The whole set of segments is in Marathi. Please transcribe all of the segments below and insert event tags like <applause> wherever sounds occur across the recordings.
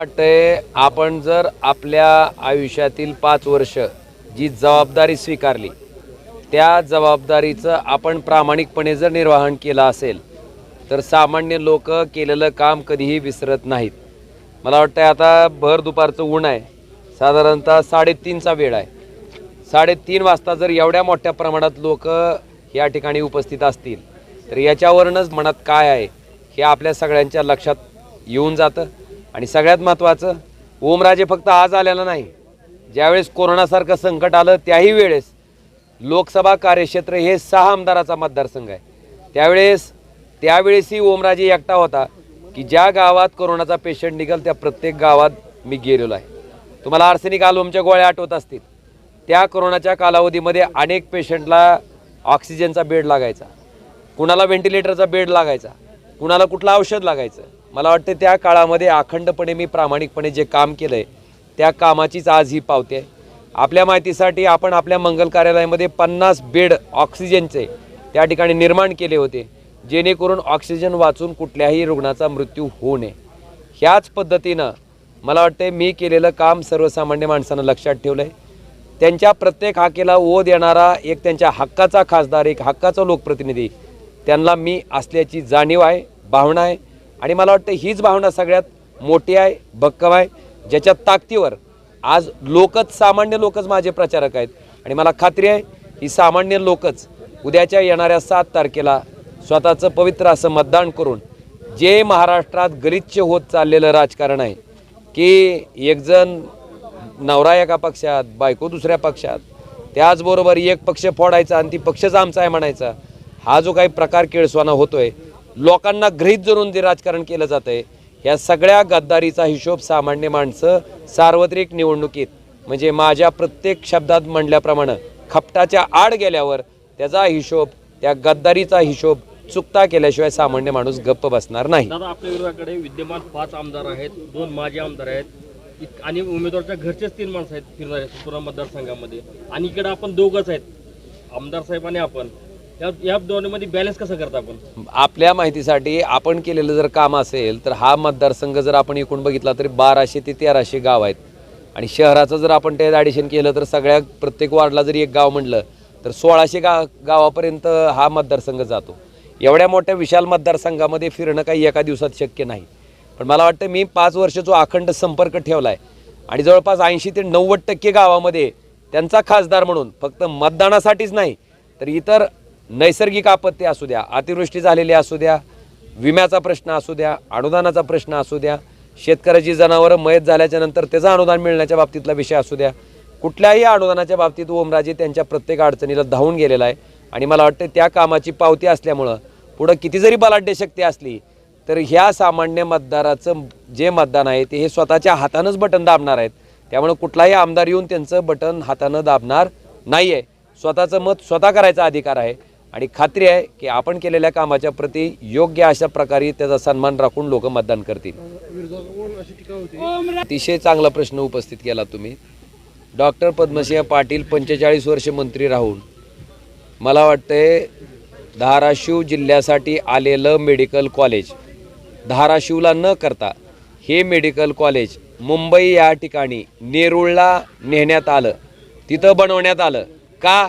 वाटतंय आपण जर आपल्या आयुष्यातील पाच वर्ष जी जबाबदारी स्वीकारली त्या जबाबदारीचं आपण प्रामाणिकपणे जर निर्वाहन केलं असेल तर सामान्य लोक केलेलं काम कधीही विसरत नाहीत. मला वाटतं आता भर दुपारचं ऊन आहे साधारणतः साडेतीनचा वेळ आहे. साडेतीन वाजता जर एवढ्या मोठ्या प्रमाणात लोक या ठिकाणी उपस्थित असतील तर याच्यावरूनच मनात काय आहे हे आपल्या सगळ्यांच्या लक्षात येऊन जातं. आणि सगळ्यात महत्त्वाचं ओमराजे फक्त आज आलेला नाही. ज्यावेळेस कोरोनासारखं संकट आलं त्याही वेळेस लोकसभा कार्यक्षेत्र हे सहा आमदाराचा मतदारसंघ आहे. त्यावेळेस त्यावेळेसही ओमराजे एकटा होता की ज्या गावात कोरोनाचा पेशंट निघाल त्या प्रत्येक गावात मी गेलेलो आहे. तुम्हाला आर्सेनिक आलोमच्या गोळ्या आठवत असतील. त्या कोरोनाच्या कालावधीमध्ये अनेक पेशंटला ऑक्सिजनचा बेड लागायचा. कुणाला व्हेंटिलेटरचा बेड लागायचा. कुणाला कुठलं औषध लागायचं. मला वाटतं त्या काळामध्ये अखंडपणे मी प्रामाणिकपणे जे काम केलं आहे त्या कामाचीच आज ही पावते आहे. आपल्या माहितीसाठी आपण आपल्या मंगल कार्यालयामध्ये पन्नास बेड ऑक्सिजनचे त्या ठिकाणी निर्माण केले होते जेणेकरून ऑक्सिजन वाचून कुठल्याही रुग्णाचा मृत्यू होऊ नये. ह्याच पद्धतीनं मला वाटते मी केलेलं काम सर्वसामान्य माणसानं लक्षात ठेवलं आहे त्यांच्या प्रत्येक हाकेला ओ येणारा एक त्यांच्या हक्काचा खासदार एक हक्काचा लोकप्रतिनिधी त्यांना मी असल्याची जाणीव आहे भावना आहे. आणि मला वाटतं हीच भावना सगळ्यात मोठी आहे भक्कम आहे ज्याच्या ताकदीवर आज लोकच सामान्य लोकच माझे प्रचारक आहेत. आणि मला खात्री आहे ही सामान्य लोकच उद्याच्या येणाऱ्या सात तारखेला स्वतःचं पवित्र असं मतदान करून जे महाराष्ट्रात गलिच्छ होत चाललेलं राजकारण आहे की एकजण नवरा एका पक्षात बायको दुसऱ्या पक्षात त्याचबरोबर एक पक्ष फोडायचा आणि ती पक्षच आमचा आहे म्हणायचा हा जो काही प्रकार केळसवाना होतोय लोकांना गृहीत धरून जे राजकारण केलं जातंय ह्या सगळ्या गद्दारीचा हिशोब सामान्य माणसं सार्वत्रिक निवडणुकीत म्हणजे माझ्या प्रत्येक शब्दात म्हणल्याप्रमाणे खपटाच्या आड गेल्यावर त्याचा हिशोब त्या गद्दारीचा हिशोब चुकता केल्याशिवाय सामान्य माणूस गप्प बसणार नाही. दादा आपल्या विरोधाकडे विद्यमान पाच आमदार आहेत दोन माजी आमदार आहेत आणि उमेदवारच्या घरचेच तीन माणसं आहेत फिरणारे मतदारसंघामध्ये. आणि इकडे आपण दोघंच आहेत आमदार साहेब आणि आपण. या या दोन्हीमध्ये बॅलन्स करता आपण? आपल्या माहितीसाठी आपण केलेलं जर काम असेल तर हा मतदारसंघ जर आपण एकूण बघितला तरी बाराशे ते तेराशे गाव आहेत. आणि शहराचं जर आपण ते ॲडिशन केलं तर सगळ्या प्रत्येक वार्डला जर एक गाव म्हणलं तर सोळाशे गा गावापर्यंत हा मतदारसंघ जातो. एवढ्या मोठ्या विशाल मतदारसंघामध्ये फिरणं काही एका दिवसात शक्य नाही. पण मला वाटतं मी पाच वर्ष जो अखंड संपर्क ठेवला आहे आणि जवळपास ऐंशी ते नव्वद टक्के गावामध्ये त्यांचा खासदार म्हणून फक्त मतदानासाठीच नाही तर इतर नैसर्गिक आपत्ती असू द्या अतिवृष्टी झालेली असू द्या विम्याचा प्रश्न असू द्या अनुदानाचा प्रश्न असू द्या शेतकऱ्याची जनावरं मयत झाल्याच्यानंतर त्याचं अनुदान मिळण्याच्या बाबतीतला विषय असू द्या. कुठल्याही अनुदानाच्या बाबतीत ओमराजे त्यांच्या प्रत्येक अडचणीला धावून गेलेला आहे आणि मला वाटतं त्या कामाची पावती असल्यामुळं पुढं किती जरी बलाढ्य शक्ती असली तर ह्या सामान्य मतदाराचं जे मतदान आहे ते हे स्वतःच्या हातानंच बटन दाबणार आहेत. त्यामुळे कुठलाही आमदार येऊन त्यांचं बटन हातानं दाबणार नाही आहे स्वतःचं मत स्वतः करायचा अधिकार आहे. आणि खात्री आहे की आपण केलेल्या कामाच्या प्रती योग्य अशा प्रकारे त्याचा सन्मान राखून लोक मतदान करतील. अतिशय चांगला प्रश्न उपस्थित केला तुम्ही. डॉक्टर पद्मसिंह पाटील पंचेचाळीस वर्ष मंत्री राहून मला वाटतंय धाराशिव जिल्ह्यासाठी आलेलं मेडिकल कॉलेज धाराशिवला न करता हे मेडिकल कॉलेज मुंबई या ठिकाणी नेरूळला नेण्यात आलं. तिथं बनवण्यात आलं. का?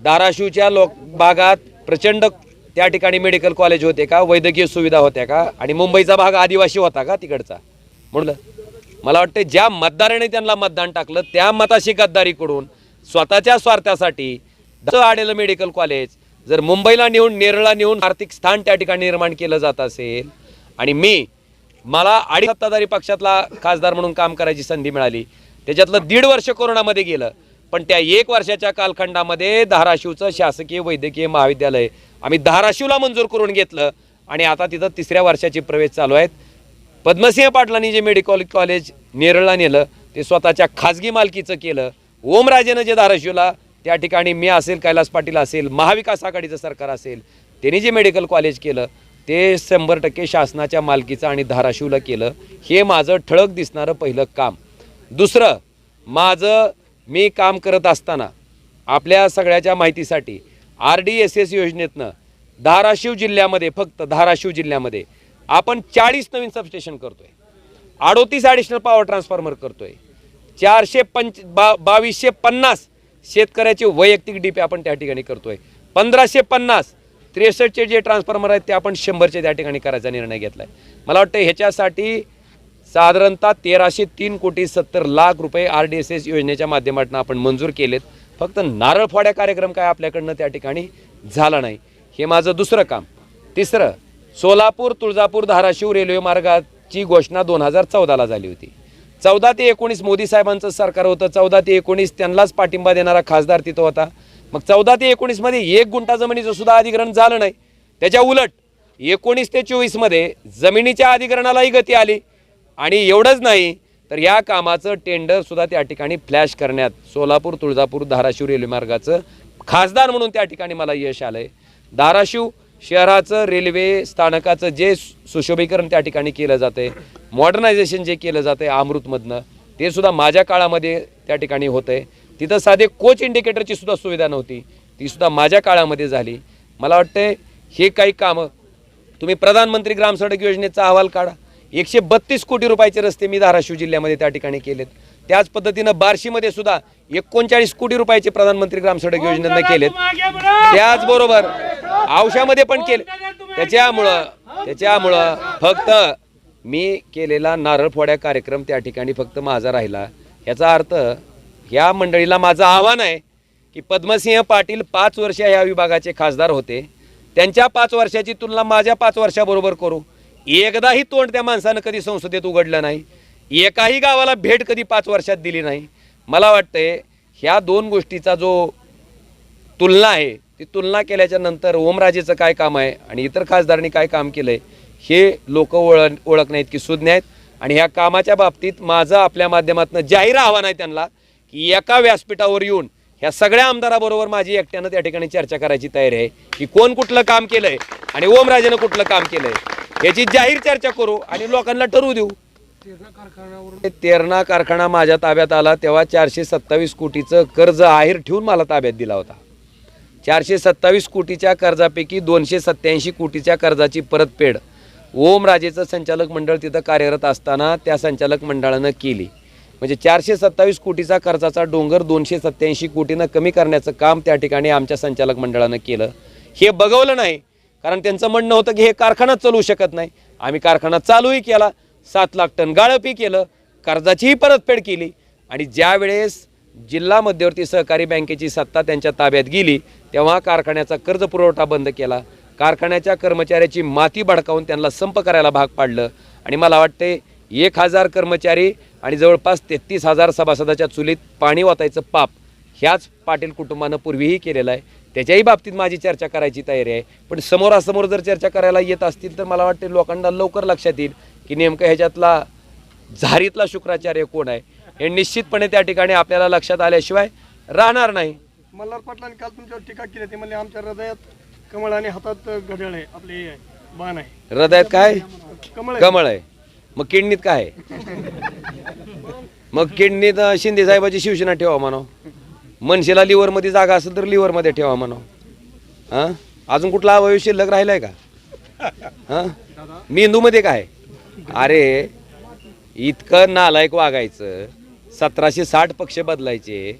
धाराशिवच्या लोक भागात प्रचंड त्या ठिकाणी मेडिकल कॉलेज होते का वैद्यकीय सुविधा होत्या का आणि मुंबईचा भाग आदिवासी होता का तिकडचा? म्हणलं मला वाटतं ज्या मतदाराने त्यांना मतदान टाकलं त्या मताशी गद्दारी करून स्वतःच्या स्वार्थासाठी आलेलं मेडिकल कॉलेज. जर मुंबईला नेऊन नेरळला नेऊन आर्थिक स्थान त्या ठिकाणी निर्माण केलं जात असेल आणि मी मला अडी सत्ताधारी पक्षातला खासदार म्हणून काम करायची संधी मिळाली त्याच्यातलं दीड वर्ष कोरोनामध्ये गेलं पण त्या एक वर्षाच्या कालखंडामध्ये धाराशिवचं शासकीय वैद्यकीय महाविद्यालय आम्ही धाराशिवला मंजूर करून घेतलं आणि आता तिथं तिसऱ्या वर्षाचे प्रवेश चालू आहेत. पद्मसिंह पाटलांनी जे मेडिकल कॉलेज नेरळला नेलं ते स्वतःच्या खाजगी मालकीचं केलं. ओमराजेनं जे धाराशिवला त्या ठिकाणी मी असेल कैलास पाटील असेल महाविकास आघाडीचं सरकार असेल त्यांनी जे मेडिकल कॉलेज केलं ते शंभर टक्के शासनाच्या मालकीचं आणि धाराशिवला केलं. हे माझं ठळक दिसणारं पहिलं काम. दुसरं माझं मी काम करत असताना आपल्या सगळ्याच्या माहितीसाठी आर डी एस एस योजनेतनं धाराशिव जिल्ह्यामध्ये फक्त धाराशिव जिल्ह्यामध्ये आपण चाळीस नवीन सबस्टेशन आहे अडोतीस ॲडिशनल पॉवर ट्रान्सफॉर्मर करतो आहे चारशे पंच बा बावीसशे पन्नास शेतकऱ्याचे वैयक्तिक डीपी आपण त्या ठिकाणी करतो आहे पंधराशे पन्नास त्रेसष्टचे जे ट्रान्सफॉर्मर आहेत ते आपण शंभरचे त्या ठिकाणी करायचा निर्णय घेतला आहे मला वाटतं ह्याच्यासाठी साधारणतः तेराशे तीन कोटी सत्तर लाख रुपये आर डी एस एस योजनेच्या माध्यमातून आपण मंजूर केलेत. फक्त नारळ फोड्या कार्यक्रम काय आपल्याकडनं त्या ठिकाणी झाला नाही. हे माझं दुसरं काम. तिसरं सोलापूर तुळजापूर धाराशिव रेल्वे मार्गाची घोषणा दोन हजार चौदाला झाली होती. चौदा ते एकोणीस मोदी साहेबांचं सरकार होतं. चौदा ते एकोणीस त्यांनाच पाठिंबा देणारा खासदार तिथं होता. मग चौदा ते एकोणीसमध्ये एक गुंठा जमिनीचं सुद्धा अधिग्रहण झालं नाही. त्याच्या उलट एकोणीस ते चोवीसमध्ये जमिनीच्या अधिग्रहणालाही गती आली. आणि एवढंच नाही तर या कामाचं टेंडरसुद्धा त्या ठिकाणी फ्लॅश करण्यात सोलापूर तुळजापूर धाराशिव रेल्वेमार्गाचं खासदार म्हणून त्या ठिकाणी मला यश आलं आहे धाराशिव शहराचं रेल्वे स्थानकाचं जे सुशोभीकरण त्या ठिकाणी केलं जातंय मॉडर्नायझेशन जे केलं जातंय अमृतमधनं ते सुद्धा माझ्या काळामध्ये त्या ठिकाणी होतं आहे तिथं साधे कोच इंडिकेटरची सुद्धा सुविधा नव्हती ती सुद्धा माझ्या काळामध्ये झाली. मला वाटतंय हे काही कामं तुम्ही प्रधानमंत्री ग्राम सडक योजनेचा अहवाल काढा. एकशे बत्तीस कोटी रुपयाचे रस्ते मी धाराशिव जिल्ह्यामध्ये त्या ठिकाणी केलेत. त्याच पद्धतीनं बार्शीमध्ये सुद्धा एकोणचाळीस कोटी रुपयाचे प्रधानमंत्री ग्राम सडक योजनेनं केलेत. त्याचबरोबर औषधामध्ये पण केले. त्याच्यामुळं त्याच्यामुळं फक्त मी केलेला नारळ फोड्या कार्यक्रम त्या ठिकाणी फक्त माझा राहिला. याचा अर्थ ह्या मंडळीला माझं आव्हान आहे की पद्मसिंह पाटील पाच वर्ष ह्या विभागाचे खासदार होते. त्यांच्या पाच वर्षाची तुलना माझ्या पाच वर्षाबरोबर करू. एकदाही तोंड त्या माणसानं कधी संसदेत उघडलं नाही. एकाही गावाला भेट कधी पाच वर्षात दिली नाही. मला वाटतंय ह्या दोन गोष्टीचा जो तुलना आहे ती तुलना केल्याच्यानंतर ओमराजेचं काय काम आहे आणि इतर खासदारांनी काय काम केलं आहे हे लोक ओळख ओळख नाहीत की सुज्ञ आहेत. आणि ह्या कामाच्या बाबतीत माझं आपल्या माध्यमातून जाहीर आव्हान आहे त्यांना की एका व्यासपीठावर येऊन ह्या सगळ्या आमदाराबरोबर माझी एकट्यानं त्या ठिकाणी चर्चा करायची तयारी आहे की कोण कुठलं काम केलंय आणि ओमराजेनं कुठलं काम केलंय. याची जाहीर चर्चा करू आणि लोकांना ठरवू देऊ. तेरणा कारखाना माझ्या ताब्यात आला तेव्हा चारशे सत्तावीस कोटीचं कर्ज आहेर ठेवून मला ताब्यात दिला होता. चारशे सत्तावीस कोटीच्या कर्जापैकी दोनशे सत्त्याऐंशी कोटीच्या कर्जाची परतफेड. ओमराजेचं संचालक मंडळ तिथं कार्यरत असताना त्या संचालक मंडळानं केली. म्हणजे चारशे सत्तावीस कोटीचा कर्जाचा डोंगर दोनशे सत्त्याऐंशी कोटीनं कमी करण्याचं काम त्या ठिकाणी आमच्या संचालक मंडळानं केलं. हे बघवलं नाही. कारण त्यांचं म्हणणं होतं की हे कारखाना चालवू शकत नाही. आम्ही कारखाना चालूही केला सात लाख टन गाळपही केलं कर्जाचीही परतफेड केली आणि ज्यावेळेस जिल्हा मध्यवर्ती सहकारी बँकेची सत्ता त्यांच्या ताब्यात गेली तेव्हा कारखान्याचा कर्ज पुरवठा बंद केला. कारखान्याच्या कर्मचाऱ्याची माती भडकावून त्यांना संप करायला भाग पाडलं आणि मला वाटते एक हजार कर्मचारी आणि जवळपास तेहतीस हजार सभासदाच्या चुलीत पाणी वाचायचं पाप ह्याच पाटील कुटुंबानं पूर्वीही केलेलं आहे. त्याच्याही बाबतीत माझी चर्चा करायची तयारी आहे. पण समोरासमोर जर चर्चा करायला येत असतील तर मला वाटते लोकांना लवकर लक्षात येईल की नेमकं ह्याच्यातला झारीतला शुक्राचार्य कोण आहे? हे निश्चितपणे त्या ठिकाणी आपल्याला लक्षात आल्याशिवाय राहणार नाही. मल्हार पाटलांनी काल तुमच्यावर टीका केली ते म्हणले आमच्या हृदयात कमळ आणि हातात घड्याळ आहे. आपले हे आहे बाण आहे. हृदयात काय? कमळ आहे. कमळ आहे. मग किडनीत काय आहे? <laughs> मग किडनीत अं, शिंदे साहेबाची शिवसेना ठेवा म्हणाव मनशेला लिव्हरमध्ये जागा असेल तर लिव्हरमध्ये ठेवा म्हणा हां? अजून कुठला अवयव शिल्लक राहिलाय का? हां? मेंदूमध्ये काय? अरे इतकं नालायक वागायचं. सतराशे साठ पक्ष बदलायचे.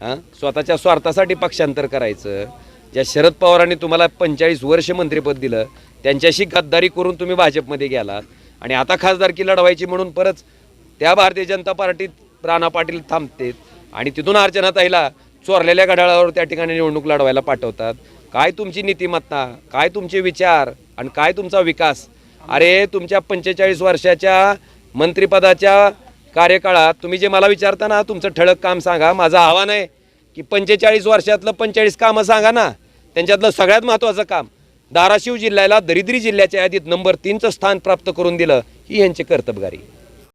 हां? स्वतःच्या स्वार्थासाठी पक्षांतर करायचं. ज्या शरद पवारांनी तुम्हाला पंचेचाळीस वर्ष मंत्रिपद दिलं त्यांच्याशी गद्दारी करून तुम्ही भाजपमध्ये गेलात. आणि आता खासदारकी लढवायची म्हणून परत त्या भारतीय जनता पार्टीत राणा पाटील थांबतेत. आणि तिथून अर्चनाताईला चोरलेल्या घड्याळावर त्या ठिकाणी निवडणूक लढवायला पाठवतात. काय तुमची नीतिमत्ता? काय तुमचे विचार? आणि काय तुमचा विकास? अरे तुमच्या पंचेचाळीस वर्षाच्या मंत्रिपदाच्या कार्यकाळात तुम्ही जे मला विचारता ना तुमचं ठळक काम सांगा माझं आव्हान आहे की पंचेचाळीस वर्षातलं पंचेचाळीस कामं सांगा ना. त्यांच्यातलं सगळ्यात महत्त्वाचं काम धाराशिव जिल्ह्याला दरिद्री जिल्ह्याच्या यादीत नंबर तीनचं स्थान प्राप्त करून दिलं ही यांची कर्तबगारी.